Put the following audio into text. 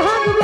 ভাঙবে